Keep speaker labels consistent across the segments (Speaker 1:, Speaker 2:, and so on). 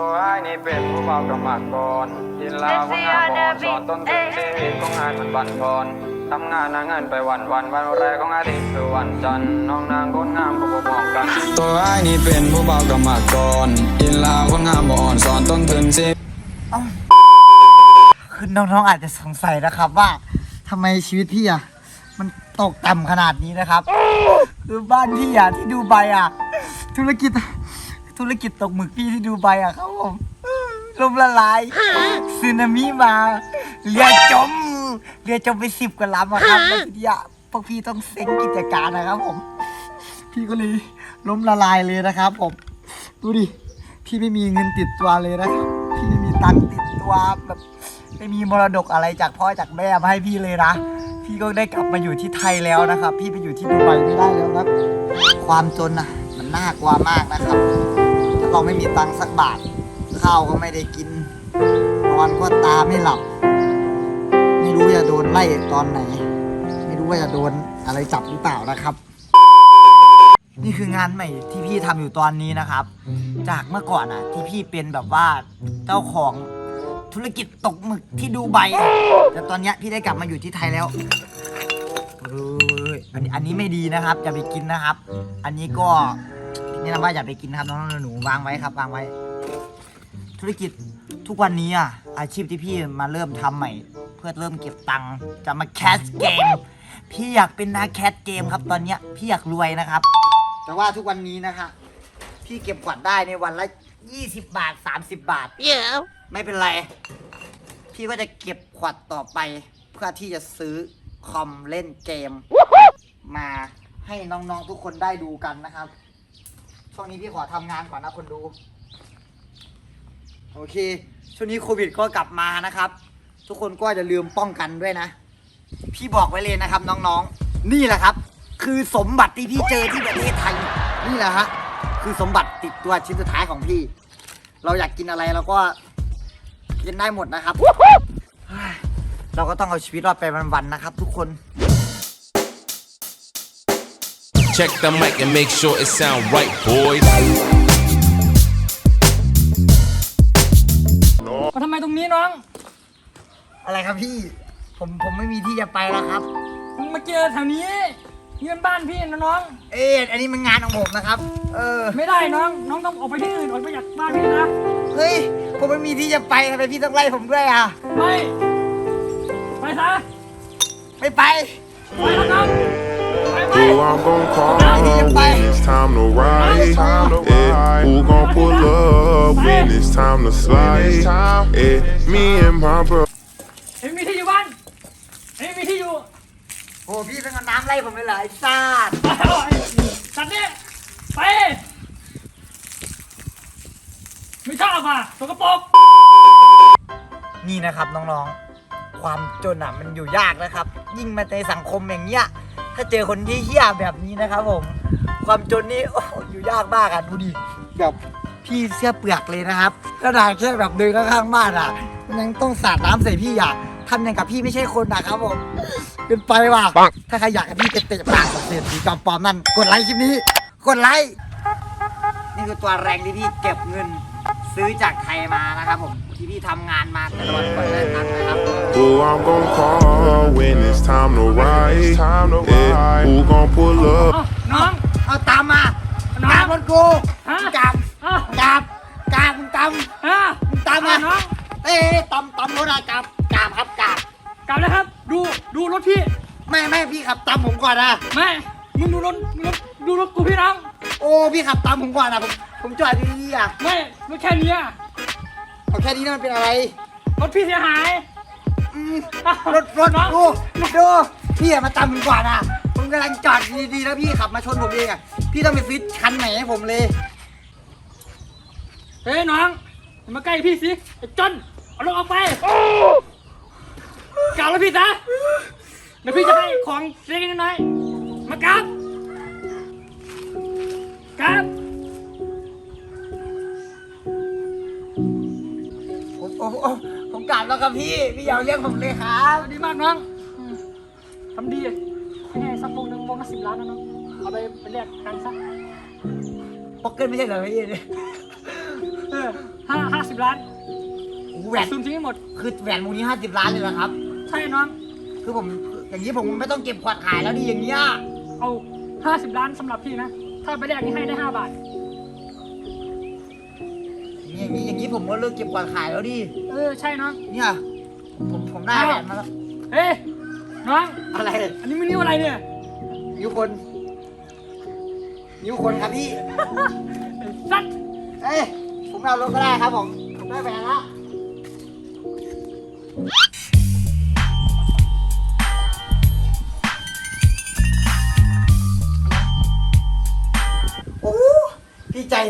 Speaker 1: ตัวไอ้นี่เป็นผู้เบากรรมกรกินเหล้าของงานบอนสอนต้นทุนชีวิตของงานมันบั่นทอนทำงานหาเงินไปวันวันวันแรกของอาทิตย์คือวันจันทร์น้องนางคนงามก็บอกบอกกัน ตัวไอ้นี่เป็นผู้เบากรรมกรกินเหล้าคนงามบอนสอนต้นทุนชี
Speaker 2: คือน้องๆอาจจะสงสัยนะครับว่าทำไมชีวิตพี่อะมันตกต่ำขนาดนี้นะครับ คือบ้านพี่อะที่ดูไบอะธุรกิจ ธุรกิจตกหมึกพี่ที่ดูไบอะครับผมลมละลายสึนามิมาเรือจม เรือจมไปสิบกว่าลำอะครับแล้วทีเนี้ยพวกพี่ต้องเซ็งกิจการนะครับผม พี่ก็เลยล้มละลายเลยนะครับผม ดูดิ พี่ไม่มีเงินติดตัวเลยนะครับ พี่ไม่มีตังค์ติดตัวแบบไม่มีมรดกอะไรจากพ่อจากแม่มาให้พี่เลยนะ พี่ก็ได้กลับมาอยู่ที่ไทยแล้วนะครับ พี่ไปอยู่ที่ดูไบไม่ได้แล้วครับ ความจนอะมันน่ากลัวมากนะครับ เราไม่มีตังค์สักบาท ข้าวก็ไม่ได้กิน นอนก็ตาไม่หลับ ไม่รู้จะโดนไล่ตอนไหน ไม่รู้ว่าจะโดนอะไรจับหรือเปล่านะครับ นี่คืองานใหม่ที่พี่ทำอยู่ตอนนี้นะครับ จากเมื่อก่อนอะ ที่พี่เป็นแบบว่าเจ้าของธุรกิจตกหมึกที่ดูไบแต่ตอนนี้พี่ได้กลับมาอยู่ที่ไทยแล้วอ้ยอันนี้อันนี้ไม่ดีนะครับอย่าไปกินนะครับ อันนี้ก็ นี่นะว่าอย่าไปกินนะครับน้องๆหนูๆวางไว้ครับวางไว้ ธุรกิจทุกวันนี้อะอาชีพที่พี่มาเริ่มทำใหม่ เพื่อเริ่มเก็บตังค์จะมาแคสเกม พี่อยากเป็นนักแคสเกมครับตอนเนี้ยพี่อยากรวยนะครับ แต่ว่าทุกวันนี้นะคะพี่เก็บขวัญได้ในวันละ 20 บาท 30 บาท
Speaker 3: Yeah.
Speaker 2: ไม่เป็นไร พี่ก็จะเก็บขวัญต่อไป เพื่อที่จะซื้อคอมเล่นเกม มาให้น้องๆทุกคนได้ดูกันนะครับ ช่วงนี้พี่ขอทำงานก่อนนะคนดู โอเค ช่วงนี้โควิดก็กลับมานะครับ ทุกคนก็จะลืมป้องกันด้วยนะ พี่บอกไว้เลยนะครับน้องๆ นี่แหละครับ คือสมบัติที่พี่เจอที่ประเทศไทย นี่แหละฮะ คือสมบัติติดตัวชิ้นสุดท้ายของพี่ เราอยากกินอะไรเราก็กินได้หมดนะครับ เราก็ต้องเอาชีวิตรอดไปวันๆนะครับ ทุกคน
Speaker 4: Check the mic and make sure it sound right, boys.
Speaker 5: มาทำไมตรงนี้น้อง
Speaker 2: อะไรครับพี่ ผมผมไม่มีที่จะไปแล้วครับ
Speaker 5: มึงมาเจอแถวนี้เงินบ้านพี่นะน้อง
Speaker 2: เอ๊ะอันนี้มันงานของผมนะครับ เออ
Speaker 5: ไม่ได้น้อง น้องต้องออกไปที่อื่นออกไปจากบ้านพี่นะ
Speaker 2: เฮ้ย ผมไม่มีที่จะไปทำไมพี่ต้องไล่ผมด้วยอะ
Speaker 5: ไป ไปซะ
Speaker 2: ไม่ไป
Speaker 5: ไปครับน้องไปไป
Speaker 6: Who I'm gon' call when it's time to ride? Yeah, who gon' pull up when it's time to slide? Yeah, me and my bro.
Speaker 5: เอ็มมีที่อยู่บ้านเอ็มมีที่อยู่
Speaker 2: โอ้พี่ต้องเอาน้ำไล่ผมเลยเหรอไอ้ซาด
Speaker 5: ตัดเนี่ยไป ไม่ชอบอะสกปรก
Speaker 2: นี่นะครับน้องๆ ความจนอะมันอยู่ยากนะครับ ยิ่งมาในสังคมอย่างเงี้ย ถ้าเจอคนที่เหี้ยแบบนี้นะครับผม ความจนนี่โอ้อยู่ยากมากอะดูดิแบบพี่เสื้อเปลือกเลยนะครับกระดาษแค่แบบเดินข้างๆบ้านอะ มันยังต้องสาดน้ำใส่พี่อะทำอย่างกับพี่ไม่ใช่คนนะครับผมเป็นไปว่ะถ้าใครอยากให้พี่เตะปากกับเศรษฐีจอมปลอมนั่นกดไลค์คลิปนี้ กดไลค์นี่คือตัวแรงที่พี่เก็บเงิน ซื้อจากไทยมานะครับผมที่พี่ทำงานมาแต่ละวันกว่าจะได้ตังค์นะครับ
Speaker 6: Who I'm gon' call when it's time to ride? Yeah, who gon' pull up?
Speaker 5: เอ้าน้อง
Speaker 2: เอาตามมา
Speaker 5: น้อง
Speaker 2: ตามรถกู
Speaker 5: ฮะ
Speaker 2: จับ
Speaker 5: เอ้า
Speaker 2: จับจับมึงตาม
Speaker 5: ฮะ
Speaker 2: มึงตามมา
Speaker 5: น้อง
Speaker 2: เอ้ยตามตามรถอะจับจับครับจับ
Speaker 5: กลับแล้วครับ ดูดูรถพี่
Speaker 2: ไม่ไม่พี่ขับตามผมก่อนนะ
Speaker 5: ไม่มึงดูรถรถดูรถกูพี่น้อง
Speaker 2: โอ้พี่ขับตามผมก่อนนะผมผมจอดอยู่ดีๆอะ
Speaker 5: ไม่รถแค่เนี้ย
Speaker 2: เอาแค่นี้นะมันเป็นอะไร
Speaker 5: รถพี่เสียหาย
Speaker 2: อืม รถรถ
Speaker 5: น้อง
Speaker 2: ดูดูพี่อะมาตามผมก่อนอะผมกำลังจอดดีๆแล้วพี่ขับมาชนผมเองอะพี่ต้องไปซื้อคันไหนให้ผมเลย
Speaker 5: เฮ้ยน้องอย่ามาใกล้พี่สิไอ้จนเอารถออกไปกลับแล้วพี่ซะเดี๋ยวพี่จะให้ของเล็กๆน้อยๆมากลับกลับ
Speaker 2: ผมผมผมผมกลับ แล้วครับพี่ พี่อย่าเอาเรียกผมเลยครับ
Speaker 5: ดีมากน้องอืมทำดีให้ไงสักวงหนึ่งวงละสิบล้านนะน้องเอาไปไปเรียกกันซะ
Speaker 2: พ็อกเกิลไม่ใช่เหรอพี่
Speaker 5: เออ
Speaker 2: ฮ
Speaker 5: ห้าห้าสิบล้าน
Speaker 2: แหวน
Speaker 5: ซูมทิ้งให้หมด
Speaker 2: คือแหวนวงนี้ห้าสิบล้านเลยนะครับ
Speaker 5: ใช่น้อง
Speaker 2: คือผมอย่างนี้ผมไม่ต้องเก็บขวดขายแล้วดิอย่างเงี้ย
Speaker 5: เอาห้าสิบล้านสำหรับพี่นะ ถ้าไปแลกนี่ให้ได้ห้าบาท
Speaker 2: อย่างนี้อย่างนี้ผมก็เลิกเก็บขวดขายแล้วดิ
Speaker 5: เออใช่น้อง
Speaker 2: เนี่ย ผมผมได้แหวนมาแล้ว
Speaker 5: เฮ้ยน้อง
Speaker 2: อะไร
Speaker 5: อันนี้มันนิ้วอะไรเนี่ย
Speaker 2: นิ้วคน นิ้วคนครับพี่
Speaker 5: สัตว์
Speaker 2: เอ้ยผมเอารถก็ได้ครับผม ผมได้แหวนแล้ว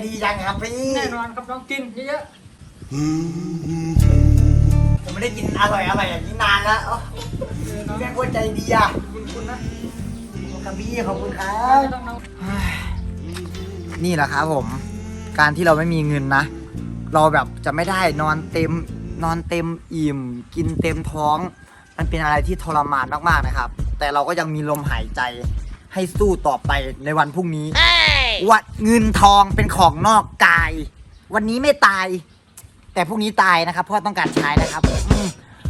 Speaker 2: ดีจังครับพี่
Speaker 5: แน่นอนครับน้องกินเยอะ
Speaker 2: ผมไม่ได้กินอร่อยอร่อยอย่างนี้นานแล้วโอ้พี่แม่งโคตรใจดีอะ
Speaker 5: ๆคุณคุณนะ
Speaker 2: ขอบคุณครับพี่ขอบคุณครั
Speaker 5: ไม่
Speaker 2: บ
Speaker 5: ต้องน้อง
Speaker 2: นี่แหละครับผม การที่เราไม่มีเงินนะ เราแบบจะไม่ได้นอนเต็มนอนเต็มอิ่ม กินเต็มท้อง มันเป็นอะไรที่ทรมานมากๆนะครับ แต่เราก็ยังมีลมหายใจให้สู้ต่อไปในวันพรุ่งนี้ วัดเงินทองเป็นของนอกกาย วันนี้ไม่ตาย แต่พรุ่งนี้ตายนะครับ เพราะต้องการใช้นะครับอืม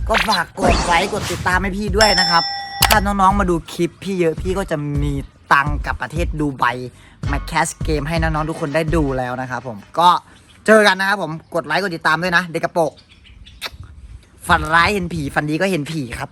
Speaker 2: ก็ฝากกดไลค์กดติดตามให้พี่ด้วยนะครับ ถ้าน้องๆมาดูคลิปพี่เยอะพี่ก็จะมีตังค์กับประเทศดูไบมาแคสเกมให้น้องๆทุกคนได้ดูแล้วนะครับผมก็เจอกันนะครับผมกดไลค์กดติดตามด้วยนะ เด็กกระโปรกฝันร้ายเห็นผีฝันดีก็เห็นผีครับ